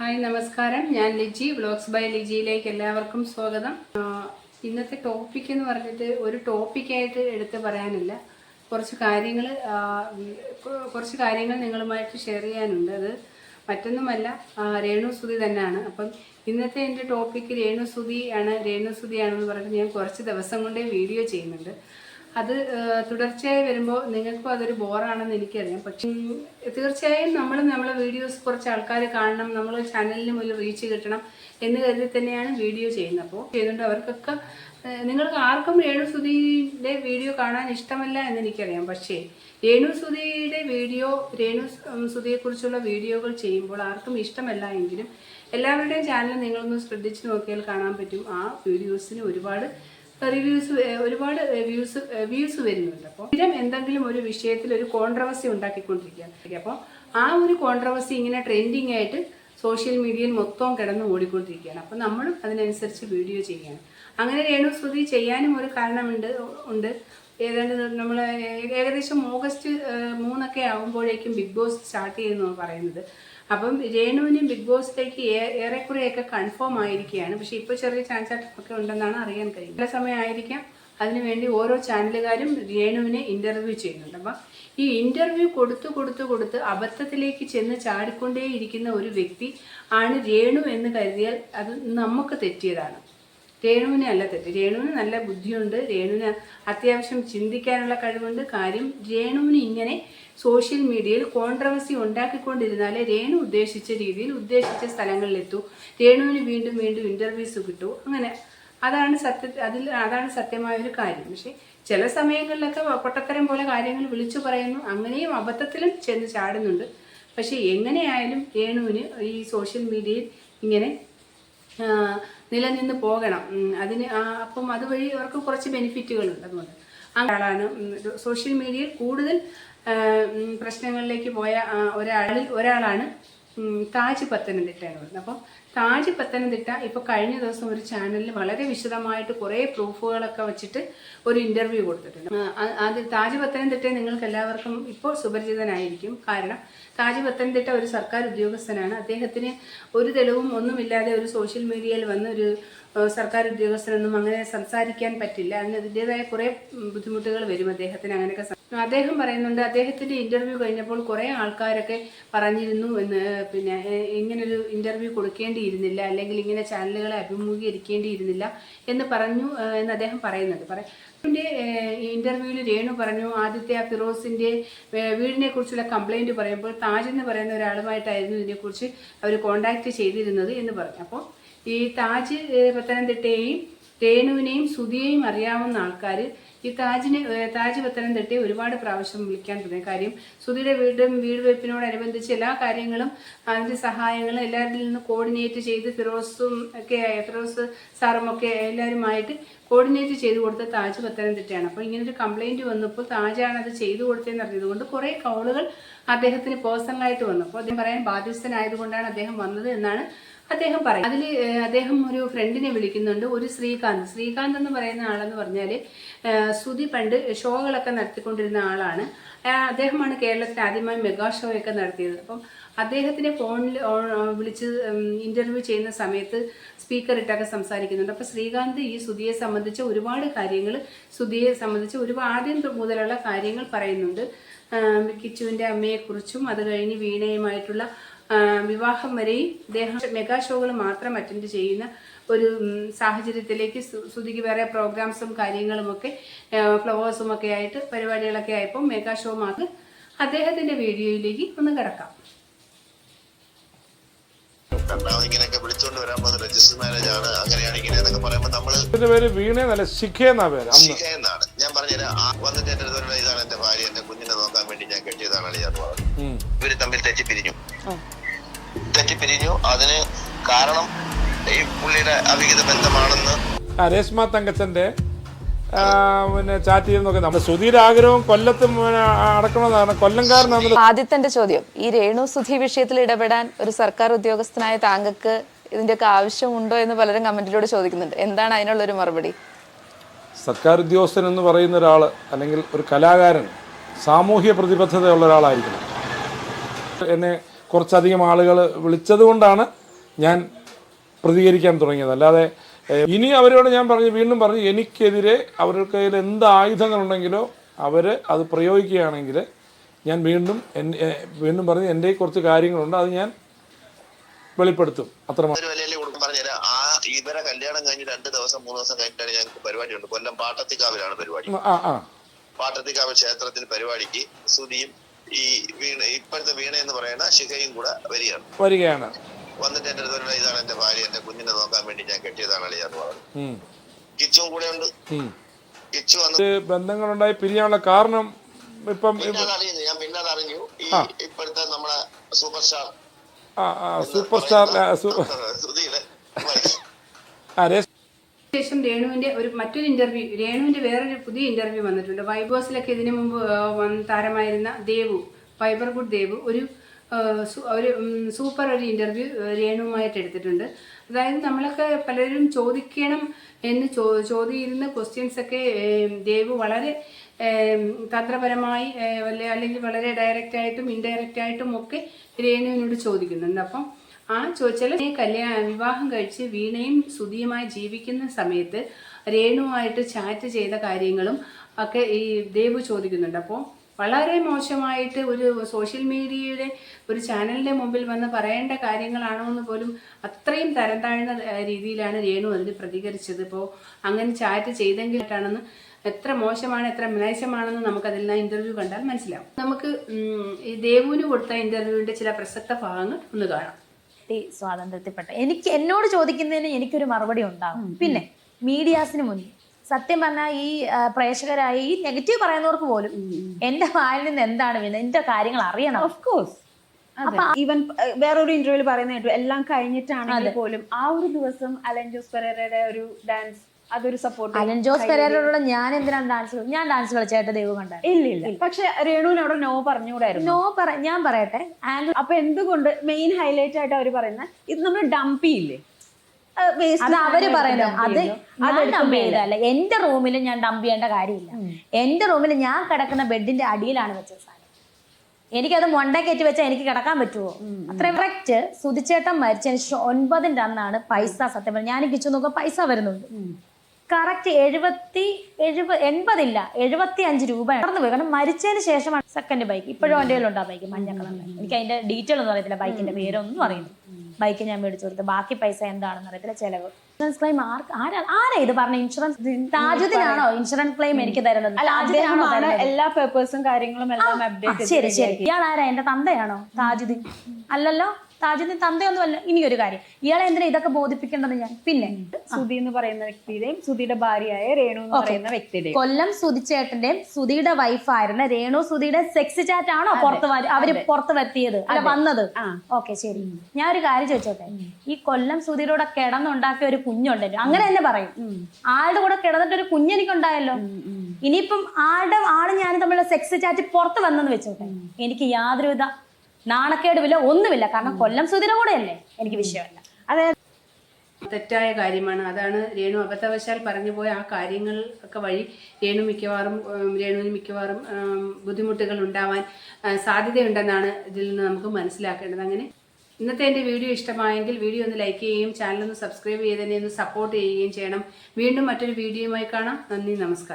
Hi നമസ്കാരം. ഞാൻ Liji vlogs by ലിജിയിലേക്ക് എല്ലാവർക്കും സ്വാഗതം. ഇന്നത്തെ ടോപ്പിക് എന്ന് പറഞ്ഞിട്ട് ഒരു ടോപ്പിക്കായിട്ട് എടുത്ത് പറയാനില്ല. കുറച്ച് കാര്യങ്ങൾ കുറച്ച് കാര്യങ്ങൾ നിങ്ങളുമായിട്ട് ഷെയർ ചെയ്യാനുണ്ട്. അത് മറ്റൊന്നുമല്ല രേണുസുതി രേണു സുതി തന്നെയാണ്. അപ്പം ഇന്നത്തെ എന്റെ ടോപ്പിക്ക് രേണു സുതി ആണ്. രേണു സുതിയാണെന്ന് പറഞ്ഞിട്ട് ഞാൻ കുറച്ച് ദിവസം കൊണ്ടേ വീഡിയോ ചെയ്യുന്നുണ്ട്. അത് തുടർച്ചയായി വരുമ്പോൾ നിങ്ങൾക്കും അതൊരു ബോറാണെന്ന് എനിക്കറിയാം. പക്ഷേ തീർച്ചയായും നമ്മൾ നമ്മളെ വീഡിയോസ് കുറച്ച് ആൾക്കാർ കാണണം നമ്മൾ ചാനലിന് ഒരു റീച്ച് കിട്ടണം എന്ന് കരുതി തന്നെയാണ് വീഡിയോ ചെയ്യുന്നത്. അപ്പോൾ ചെയ്തുകൊണ്ട് അവർക്കൊക്കെ നിങ്ങൾക്ക് ആർക്കും രേണുസുതിയുടെ വീഡിയോ കാണാൻ ഇഷ്ടമല്ല എന്ന് എനിക്കറിയാം. പക്ഷേ രേണുസുതിയുടെ വീഡിയോ രേണു സുതിയെക്കുറിച്ചുള്ള വീഡിയോകൾ ചെയ്യുമ്പോൾ ആർക്കും ഇഷ്ടമല്ല എങ്കിലും എല്ലാവരുടെയും ചാനൽ നിങ്ങളൊന്ന് ശ്രദ്ധിച്ച് നോക്കിയാൽ കാണാൻ പറ്റും. ആ വീഡിയോസിന് ഒരുപാട് റിവ്യൂസ് ഒരുപാട് വ്യൂസ് വ്യൂസ് വരുന്നുണ്ട്. അപ്പോൾ സ്ഥിരം എന്തെങ്കിലും ഒരു വിഷയത്തിൽ ഒരു കോൺട്രവേഴ്സി ഉണ്ടാക്കിക്കൊണ്ടിരിക്കുകയാണ്. അപ്പോൾ ആ ഒരു കോൺട്രവേഴ്സി ഇങ്ങനെ ട്രെൻഡിങ് ആയിട്ട് സോഷ്യൽ മീഡിയയിൽ മൊത്തം കിടന്ന് ഓടിക്കൊണ്ടിരിക്കുകയാണ് അപ്പോൾ നമ്മളും അതിനനുസരിച്ച് വീഡിയോ ചെയ്യുകയാണ്. അങ്ങനെ രേണു ശ്രുതി ചെയ്യാനും ഒരു കാരണമുണ്ട് ഉണ്ട്. ഏതാണ്ട് നമ്മൾ ഏകദേശം ഓഗസ്റ്റ് മൂന്നൊക്കെ ആകുമ്പോഴേക്കും ബിഗ് ബോസ് സ്റ്റാർട്ട് ചെയ്യുന്നു പറയുന്നത്. അപ്പം രേണുവിനും ബിഗ് ബോസിലേക്ക് ഏറെക്കുറെയൊക്കെ കൺഫേം ആയിരിക്കുകയാണ്. പക്ഷെ ഇപ്പോൾ ചെറിയ ചാൻസ് ഒക്കെ ഉണ്ടെന്നാണ് അറിയാൻ കഴിയുന്നത്. ചില സമയമായിരിക്കാം. അതിനുവേണ്ടി ഓരോ ചാനലുകാരും രേണുവിനെ ഇന്റർവ്യൂ ചെയ്യുന്നുണ്ട്. അപ്പം ഈ ഇന്റർവ്യൂ കൊടുത്തു കൊടുത്തു കൊടുത്ത് അബദ്ധത്തിലേക്ക് ചെന്ന് ചാടിക്കൊണ്ടേയിരിക്കുന്ന ഒരു വ്യക്തി ആണ് രേണു എന്ന് കരുതിയാൽ അത് നമുക്ക് തെറ്റിയതാണ്. രേണുവിനെ അല്ല തെറ്റ്. രേണുവിന് നല്ല ബുദ്ധിയുണ്ട്. രേണുവിന് അത്യാവശ്യം ചിന്തിക്കാനുള്ള കഴിവുണ്ട്. കാര്യം രേണുവിന് ഇങ്ങനെ സോഷ്യൽ മീഡിയയിൽ കോൺട്രവേഴ്സി ഉണ്ടാക്കിക്കൊണ്ടിരുന്നാലേ രേണു ഉദ്ദേശിച്ച രീതിയിൽ ഉദ്ദേശിച്ച സ്ഥലങ്ങളിലെത്തൂ. രേണുവിന് വീണ്ടും വീണ്ടും ഇന്റർവ്യൂസ് കിട്ടൂ. അങ്ങനെ. അതാണ് സത്യ അതിൽ അതാണ് സത്യമായ ഒരു കാര്യം. പക്ഷേ ചില സമയങ്ങളിലൊക്കെ പൊട്ടത്തരം പോലെ കാര്യങ്ങൾ വിളിച്ചു പറയുന്നു. അങ്ങനെയും അബദ്ധത്തിലും ചെന്ന് ചാടുന്നുണ്ട്. പക്ഷേ എങ്ങനെയായാലും രേണുവിന് ഈ സോഷ്യൽ മീഡിയയിൽ ഇങ്ങനെ നിലനിന്ന് പോകണം. അതിന് അപ്പം അതുവഴി അവർക്ക് കുറച്ച് ബെനിഫിറ്റുകളുണ്ട് അതുകൊണ്ട്. ആളാണ് സോഷ്യൽ മീഡിയയിൽ കൂടുതൽ പ്രശ്നങ്ങളിലേക്ക് പോയ ഒരാളിൽ ഒരാളാണ് താജ് പത്തനംതിട്ട എന്ന് പറയുന്നത് അപ്പം താജ് പത്തനംതിട്ട ഇപ്പോൾ കഴിഞ്ഞ ദിവസം ഒരു ചാനലിൽ വളരെ വിശദമായിട്ട് കുറേ പ്രൂഫുകളൊക്കെ വെച്ചിട്ട് ഒരു ഇന്റർവ്യൂ കൊടുത്തിട്ടുണ്ട്. അത് താജ് പത്തനംതിട്ടയെ നിങ്ങൾക്ക് എല്ലാവർക്കും ഇപ്പോൾ സുപരിചിതനായിരിക്കും. കാരണം താജ് പത്തനംതിട്ട ഒരു സർക്കാർ ഉദ്യോഗസ്ഥനാണ്. അദ്ദേഹത്തിന് ഒരു തെളിവും ഒന്നുമില്ലാതെ ഒരു സോഷ്യൽ മീഡിയയിൽ വന്ന ഒരു സർക്കാർ ഉദ്യോഗസ്ഥനൊന്നും അങ്ങനെ സംസാരിക്കാൻ പറ്റില്ല. അതിന് അതിന്റെതായ കുറേ ബുദ്ധിമുട്ടുകൾ വരും അദ്ദേഹത്തിന് അങ്ങനെയൊക്കെ അദ്ദേഹം പറയുന്നുണ്ട് അദ്ദേഹത്തിന്റെ ഇന്റർവ്യൂ കഴിഞ്ഞപ്പോൾ കുറേ ആൾക്കാരൊക്കെ പറഞ്ഞിരുന്നു എന്ന് പിന്നെ ഇങ്ങനൊരു ഇന്റർവ്യൂ കൊടുക്കേണ്ടിയിരുന്നില്ല അല്ലെങ്കിൽ ഇങ്ങനെ ചാനലുകളെ അഭിമുഖീകരിക്കേണ്ടിയിരുന്നില്ല എന്ന് പറഞ്ഞു എന്ന് അദ്ദേഹം പറയുന്നുണ്ട്. പറയാം ഇന്റർവ്യൂവിൽ രേണു പറഞ്ഞു ആദ്യത്തെ ആ ഫിറോസിന്റെ ഏഹ്, വീടിനെ കുറിച്ചുള്ള കംപ്ലൈന്റ് പറയുമ്പോൾ താജ് എന്ന് പറയുന്ന ഒരാളുമായിട്ടായിരുന്നു ഇതിനെക്കുറിച്ച് അവർ കോണ്ടാക്ട് ചെയ്തിരുന്നത് എന്ന് പറഞ്ഞു. അപ്പോൾ ഈ താജ് പത്തനംതിട്ടയെയും രേണുവിനെയും സുധിയെയും അറിയാവുന്ന ആൾക്കാർ ഈ താജിനെ താജ് പത്തനംതിട്ടയെ ഒരുപാട് പ്രാവശ്യം വിളിക്കാൻ തുടങ്ങി. കാര്യം സുധിയുടെ വീടും വീട് വെപ്പിനോടനുബന്ധിച്ച് എല്ലാ കാര്യങ്ങളും അതിന്റെ സഹായങ്ങളും എല്ലാവരിൽ നിന്ന് കോർഡിനേറ്റ് ചെയ്ത് ഫിറോസും ഒക്കെ ഫിറോസ് സാറും ഒക്കെ എല്ലാവരുമായിട്ട് കോർഡിനേറ്റ് ചെയ്ത് കൊടുത്ത താജ് പത്തനംതിട്ടയാണ്. അപ്പോൾ ഇങ്ങനെ ഒരു കംപ്ലൈന്റ് വന്നപ്പോൾ താജാണ് അത് ചെയ്തു കൊടുത്തതെന്ന് അറിഞ്ഞത് കൊണ്ട് കുറേ കോളുകൾ അദ്ദേഹത്തിന് പേഴ്സണലായിട്ട് വന്നു. അപ്പോൾ അദ്ദേഹം പറയാൻ ബാധ്യസ്ഥനായതുകൊണ്ടാണ് അദ്ദേഹം വന്നത് എന്നാണ് അദ്ദേഹം പറയും. അതിൽ അദ്ദേഹം ഒരു ഫ്രണ്ടിനെ വിളിക്കുന്നുണ്ട്. ഒരു ശ്രീകാന്ത്. ശ്രീകാന്ത് എന്ന് പറയുന്ന ആളെന്ന് പറഞ്ഞാൽ സുധി പണ്ട് ഷോകളൊക്കെ നടത്തിക്കൊണ്ടിരുന്ന ആളാണ്. അദ്ദേഹമാണ് കേരളത്തിൽ ആദ്യമായി മെഗാ ഷോയൊക്കെ നടത്തിയത്. അപ്പം അദ്ദേഹത്തിനെ ഫോണിൽ വിളിച്ച് ഇന്റർവ്യൂ ചെയ്യുന്ന സമയത്ത് സ്പീക്കർ ഇട്ടൊക്കെ സംസാരിക്കുന്നുണ്ട്. അപ്പോൾ ശ്രീകാന്ത് ഈ സുധിയെ സംബന്ധിച്ച ഒരുപാട് കാര്യങ്ങൾ സുധിയെ സംബന്ധിച്ച് ഒരുപാട് ആദ്യം മുതലുള്ള കാര്യങ്ങൾ പറയുന്നുണ്ട്. കിച്ചുവിന്റെ അമ്മയെക്കുറിച്ചും അത് കഴിഞ്ഞ് വീണയുമായിട്ടുള്ള വിവാഹം വരെയും ഇദ്ദേഹം മെഗാ ഷോകൾ മാത്രം അറ്റൻഡ് ചെയ്യുന്ന ഒരു സാഹചര്യത്തിലേക്ക് ശ്രുതിക്ക് വേറെ പ്രോഗ്രാംസും കാര്യങ്ങളുമൊക്കെ ഫ്ലവേഴ്സും ഒക്കെ ആയിട്ട് പരിപാടികളൊക്കെ ആയപ്പോൾ മെഗാ ഷോ മാത്രം അദ്ദേഹത്തിന്റെ വീഡിയോയിലേക്ക് ഒന്ന് കിടക്കാം. രണ്ടാമത് ഇങ്ങനെയൊക്കെ വിളിച്ചോണ്ട് വരാൻ പോകുന്ന രജിസ്റ്റർ മാരേജ് ആണ് അങ്ങനെയാണ് ഇങ്ങനെ എന്നൊക്കെ പറയുമ്പോൾ നമ്മൾ ഇതിന്റെ പേര് പേര്? ഞാൻ പറഞ്ഞുതരാം വന്നിട്ട് എന്റെ അടുത്ത് ഇതാണ് എന്റെ ഭാര്യ എന്റെ കുഞ്ഞിനെ നോക്കാൻ വേണ്ടി ഞാൻ കെട്ടിയതാണ് ഞാൻ പറഞ്ഞു. ഇവർ തമ്മിൽ തെറ്റിപ്പിരിഞ്ഞു. തെറ്റിപ്പിരിഞ്ഞു അതിന് കാരണം ഈ പുള്ളിയുടെ അവിഹിത ബന്ധമാണെന്ന് രേഷ്മ തങ്കച്ചന്റെ പിന്നെ ചാറ്റ് ചെയ്യുന്നൊക്കെ നമ്മുടെ സുധീര ആഗ്രഹം കൊല്ലത്തും അടക്കണമെന്നാണ്. കൊല്ലംകാരനാണ് ആദ്യത്തെ ചോദ്യം. ഈ രേണു സുധി വിഷയത്തിൽ ഇടപെടാൻ ഒരു സർക്കാർ ഉദ്യോഗസ്ഥനായ താങ്കൾക്ക് ഇതിന്റെയൊക്കെ ആവശ്യമുണ്ടോ എന്ന് പലരും കമന്റിലൂടെ ചോദിക്കുന്നുണ്ട്. എന്താണ് അതിനുള്ള ഒരു മറുപടി? സർക്കാർ ഉദ്യോഗസ്ഥൻ എന്ന് പറയുന്ന ഒരാൾ അല്ലെങ്കിൽ ഒരു കലാകാരൻ സാമൂഹ്യ പ്രതിബദ്ധതയുള്ള ഒരാളായിരിക്കണം. എന്നെ കുറച്ചധികം ആളുകൾ വിളിച്ചത് കൊണ്ടാണ് ഞാൻ പ്രതികരിക്കാൻ തുടങ്ങിയത്. അല്ലാതെ ഇനി അവരോട് ഞാൻ പറഞ്ഞു വീണ്ടും പറഞ്ഞു എനിക്കെതിരെ അവരുടെ കയ്യിൽ എന്ത് ആയുധങ്ങളുണ്ടെങ്കിലോ അവർ അത് പ്രയോഗിക്കുകയാണെങ്കിൽ ഞാൻ വീണ്ടും വീണ്ടും പറഞ്ഞ് എന്റെ കുറച്ച് കാര്യങ്ങളുണ്ട് അത് ഞാൻ വെളിപ്പെടുത്തും. അത്രമാത്രം ഇവരെ കല്യാണം കഴിഞ്ഞ് രണ്ട് ദിവസം മൂന്ന് ദിവസം കഴിഞ്ഞിട്ടാണ് ഞങ്ങൾക്ക് പരിപാടിയുണ്ട്. കൊല്ലം പാട്ടത്തിക്കാവിലാണ് പരിപാടി. പാട്ടത്തിക്കാവ് ക്ഷേത്രത്തിൽ പരിപാടിക്ക് സുധിയും ഈ വീണ ഇപ്പോഴത്തെ വീണ എന്ന് പറയുന്ന ശിഖയും കൂടെ വരികയാണ്. വരികയാണ്. വന്നിട്ട് എന്റെ അടുത്ത് ഇതാണ് എന്റെ ഭാര്യ എന്റെ കുഞ്ഞിനെ നോക്കാൻ വേണ്ടി ഞാൻ കെട്ടിയതാണ് അളിയാന്ന് പറഞ്ഞു. കിച്ചും കൂടെ ഉണ്ട്. കിച്ചു വന്ന് ബന്ധങ്ങൾ ബന്ധങ്ങളുണ്ടായി പിരിയാനുള്ള കാരണം ഇപ്പം അറിയുന്നു ഞാൻ പിന്നെ അറിഞ്ഞു. ഈ ഇപ്പോഴത്തെ നമ്മളെ സൂപ്പർ സ്റ്റാർ സൂപ്പർ സ്റ്റാർ ആ, സു- സുധിയുടെ wife. ആ രേസ് ശേഷം രേണുവിന്റെ ഒരു മറ്റൊരു ഇന്റർവ്യൂ രേണുവിന്റെ വേറൊരു പുതിയ ഇന്റർവ്യൂ വന്നിട്ടുണ്ട്. വൈബോസിലൊക്കെ ഇതിനു മുമ്പ് താരമായിരുന്ന ദേവു ഫൈബർ ഗുഡ് ദേവു ഒരു ഒരു സൂപ്പർ ഒരു ഇന്റർവ്യൂ രേണുവുമായിട്ട് എടുത്തിട്ടുണ്ട്. അതായത് നമ്മളൊക്കെ പലരും ചോദിക്കണം എന്ന് ചോ ചോദിയിരുന്ന ക്വസ്റ്റ്യൻസ് ഒക്കെ ദേവു വളരെ തന്ത്രപരമായി അല്ലെങ്കിൽ വളരെ ഡയറക്റ്റായിട്ടും ഇൻഡയറക്റ്റായിട്ടും ഒക്കെ രേണുവിനോട് ചോദിക്കുന്നുണ്ട്. അപ്പം ആ ചോദിച്ചാൽ കല്യാണം വിവാഹം കഴിച്ച് വീണയും സുധിയുമായി ജീവിക്കുന്ന സമയത്ത് രേണുവായിട്ട് ചാറ്റ് ചെയ്ത കാര്യങ്ങളും ഒക്കെ ഈ ദേവ് ചോദിക്കുന്നുണ്ട്. അപ്പോൾ വളരെ മോശമായിട്ട് ഒരു സോഷ്യൽ മീഡിയയുടെ ഒരു ചാനലിന്റെ മുമ്പിൽ വന്ന് പറയേണ്ട കാര്യങ്ങളാണോ എന്ന് പോലും അത്രയും തരം താഴ്ന്ന രീതിയിലാണ് രേണു അതിന് പ്രതികരിച്ചത്. ഇപ്പോൾ അങ്ങനെ ചാറ്റ് ചെയ്തെങ്കിലാണെന്ന് എത്ര മോശമാണ് എത്ര മ്ലേശമാണെന്ന് നമുക്ക് നിന്ന് ഇന്റർവ്യൂ കണ്ടാൽ മനസ്സിലാവും. നമുക്ക് ഈ ദേവുവിന് കൊടുത്ത ഇന്റർവ്യൂവിന്റെ ചില പ്രസക്ത ഭാഗങ്ങൾ ഒന്ന് കാണാം. ഈ സ്വാതന്ത്ര്യത്തിൽപ്പെട്ട. എനിക്ക് എന്നോട് ചോദിക്കുന്നതിന് എനിക്കൊരു മറുപടി ഉണ്ടാകും പിന്നെ മീഡിയാസിന് മുന്നിൽ. സത്യം പറഞ്ഞാൽ ഈ പ്രേക്ഷകരായി ഈ നെഗറ്റീവ് പറയുന്നവർക്ക് പോലും എന്റെ വായിൽ നിന്ന് എന്താണ് വീണത്? എന്റെ കാര്യങ്ങൾ അറിയണം. ഓഫ് കോഴ്സ് ഈവൻ വേറൊരു ഇന്റർവ്യൂവിൽ പറയുന്ന കേട്ടു എല്ലാം കഴിഞ്ഞിട്ടാണെങ്കിൽ പോലും ആ ഒരു ദിവസം അലൻ ജോസ് പെരേരയുടെ ഒരു ഡാൻസ് അതൊരു സപ്പോർട്ട് അലൻ ജോസ് പെരേരോട് ഞാൻ എന്തിനാണ് ഡാൻസ് ഞാൻ ഡാൻസ് കളിച്ചായിട്ട് ദൈവം കണ്ട ഇല്ല ഇല്ല. പക്ഷെ രേണുവിന് അവിടെ നോ പറഞ്ഞുകൂടായിരുന്നു. നോ പറ ഞാൻ പറയട്ടെ. ആൻഡ് അപ്പൊ എന്തുകൊണ്ട് മെയിൻ ഹൈലൈറ്റ് ആയിട്ട് അവർ പറയുന്നത് ഇത് നമ്മൾ ഡംപ് ചെയ്യില്ലേ? അത് waste അത് അവർ പറയുന്നത് അത്. ഞാൻ ഡംപ് ചെയ്തല്ല എന്റെ റൂമിൽ ഞാൻ ഡംപ് ചെയ്യേണ്ട കാര്യമില്ല. എന്റെ റൂമിൽ ഞാൻ കിടക്കുന്ന ബെഡിന്റെ അടിയിലാണ് വെച്ചത് സാധനം. എനിക്കത് മൊണ്ടക്കേറ്റി വെച്ചാൽ എനിക്ക് കിടക്കാൻ പറ്റുമോ അത്രയും കറക്റ്റ് സുതിച്ചേട്ടൻ മരിച്ചതിന് ശേഷം ഒൻപതിന്റെ അന്നാണ് പൈസ സത്യം ഞാൻ കിച്ചു നോക്കുമ്പോൾ പൈസ വരുന്നുണ്ട്. കറക്റ്റ് എഴുപത്തി എഴുപ എൺപതില്ല എഴുപത്തി അഞ്ച് രൂപ നടന്നു പോയി കാരണം മരിച്ചതിന് ശേഷമാണ് സെക്കൻഡ് ബൈക്ക് ഇപ്പോഴും എന്റെ കയ്യിലുണ്ട് ആ ബൈക്ക് മഞ്ഞ കളറിൽ എനിക്ക് അതിന്റെ ഡീറ്റെയിൽ ഒന്നും അറിയത്തില്ല. ബൈക്കിന്റെ പേരൊന്നും അറിയുന്നു ബൈക്ക് ഞാൻ മേടിച്ചു കൊടുത്തു. ബാക്കി പൈസ എന്താണെന്ന് അറിയത്തില്ല. ചെലവ്. ഇൻഷുറൻസ് ക്ലെയിം ആർക്ക് ആരാ ആരാ ഇത് പറഞ്ഞ ഇൻഷുറൻസ് താജുദ്ദീനാണോ ഇൻഷുറൻസ് ക്ലെയിം എനിക്ക് തരുന്നത്? എല്ലാ പേപ്പേഴ്സും കാര്യങ്ങളും എല്ലാം ശരി ശരി. ഇയാൾ ആരാ എന്റെ തന്തയാണോ? താജുദ്ദീൻ. അല്ലല്ലോ? താജുദ്ദീൻ തന്തയൊന്നുമല്ല. ഇനി ഒരു കാര്യം. ഇയാളെ എന്തിനാ ഇതൊക്കെ ബോധിപ്പിക്കേണ്ടത് ഞാൻ? പിന്നെ സുധി എന്ന് പറയുന്ന വ്യക്തിയുടെയും സുധിയുടെ ഭാര്യയായ രേണു എന്ന് പറയുന്ന വ്യക്തിയുടെയും. കൊല്ലം സുധിച്ചേട്ടന്റെയും സുധിയുടെ വൈഫായിരുന്ന രേണു സുധിയുടെ സെക്സ് ചാറ്റ് ആണോ പുറത്ത് വര- അവർ പുറത്ത് വരുത്തിയത്? അല്ല വന്നത്? ഓക്കെ ശരി. ഞാൻ ഒരു കാര്യം ചോദിച്ചോട്ടെ? ഈ കൊല്ലം സുധിയുടെ കിടന്നുണ്ടാക്കിയ ഒരു കുഞ്ഞുണ്ടല്ലോ. അങ്ങനെ തന്നെ പറയും. ആളുടെ കൂടെ കിടന്നിട്ട് ഒരു കുഞ്ഞെനിക്കുണ്ടായല്ലോ ഇനിയിപ്പം ആളുടെ ആൾ ഞാൻ തമ്മിലുള്ള സെക്സ് ചാറ്റ് പുറത്ത് വന്നെന്ന് വെച്ചോട്ടെ. എനിക്ക് യാതൊരുവിധ നാണക്കേടുമില്ല ഒന്നുമില്ല. കാരണം കൊല്ലം സുധിയുടെ കൂടെയല്ലേ? എനിക്ക് വിഷയമല്ല. തെറ്റായ കാര്യമാണ്. അതാണ് രേണു അബദ്ധവശാൽ പറഞ്ഞു പോയ ആ കാര്യങ്ങൾ ഒക്കെ വഴി രേണു മിക്കവാറും രേണുവിന് മിക്കവാറും ബുദ്ധിമുട്ടുകൾ ഉണ്ടാവാൻ സാധ്യതയുണ്ടെന്നാണ് ഇതിൽ നിന്ന് നമുക്ക് മനസ്സിലാക്കേണ്ടത്. അങ്ങനെ ഇന്നത്തെ എന്റെ വീഡിയോ ഇഷ്ടമായെങ്കിൽ വീഡിയോ ഒന്ന് ലൈക്ക് ചെയ്യുകയും ചാനൽ ഒന്ന് സബ്സ്ക്രൈബ് ചെയ്തതിനെ ഒന്ന് സപ്പോർട്ട് ചെയ്യുകയും ചെയ്യണം. വീണ്ടും മറ്റൊരു വീഡിയോയുമായി കാണാം. നന്ദി നമസ്കാരം.